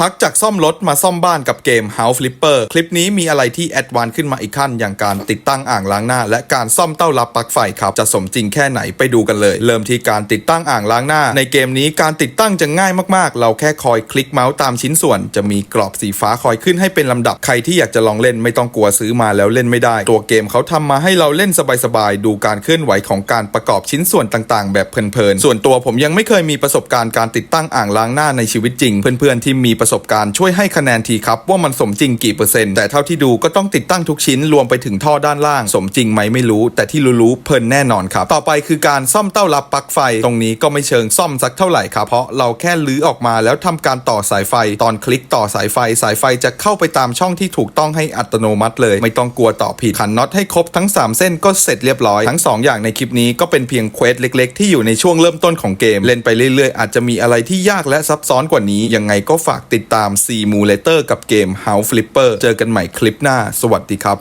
พักจากซ่อมรถมาซ่อมบ้านกับเกม House Flipper คลิปนี้มีอะไรที่แอดวานขึ้นมาอีกขั้น อย่างการติดตั้งอ่างล้างหน้า และการซ่อมเต้ารับปลั๊กไฟครับ จะสมจริงแค่ไหนไปดูกันเลย เริ่มที่การติดตั้งอ่างล้างหน้า ในเกมนี้การติดตั้งจะง่ายมากๆ เราแค่คอยคลิกเมาส์ตามชิ้นส่วน จะมีกรอบสีฟ้าคอยขึ้นให้เป็นลำดับใครที่อยากจะลองเล่นไม่ต้องกลัวซื้อมาแล้วเล่นไม่ได้ ตัวเกมเขาทำมาให้เราเล่นสบายๆดูการเคลื่อนไหวของการประกอบชิ้นส่วนต่างๆ แบบเพลินๆส่วนตัวผมยังไม่เคยมีประสบการณ์การติดตั้งอ่างล้างหน้าในชีวิตจริง เพื่อนๆที่มีประสบการณ์ช่วยให้คะแนนทีครับว่ามันสมจริงกี่เปอร์เซ็นต์แต่เท่าที่ดูก็ต้องติดตั้งทุกชิ้นรวมไปถึงท่อด้านล่าง สมจริงไหมไม่รู้ แต่ที่รู้ๆเพลินแน่นอนครับ ต่อไปคือการซ่อมเต้ารับปลั๊กไฟ ตรงนี้ก็ไม่เชิงซ่อมสักเท่าไหร่ครับเพราะเราแค่ลื้อออกมาแล้วทำการต่อสายไฟ ตอนคลิกต่อสายไฟ สายไฟจะเข้าไปตามช่องที่ถูกต้องให้อัตโนมัติเลย ไม่ต้องกลัวต่อผิดขันน็อตให้ครบทั้ง 3 เส้นก็เสร็จเรียบร้อยทั้ง 2 อย่างในคลิปนี้ก็เป็นเพียงเควสเล็ก ๆ ที่อยู่ในช่วงเริ่มต้นของเกมเล่นไปเรื่อยๆอาจจะมีอะไรที่ยากและซับซ้อนกว่านี้ยังไงก็ฝากติติดตาม Simulator กับเกม House Flipper เจอกันใหม่คลิปหน้า สวัสดีครับ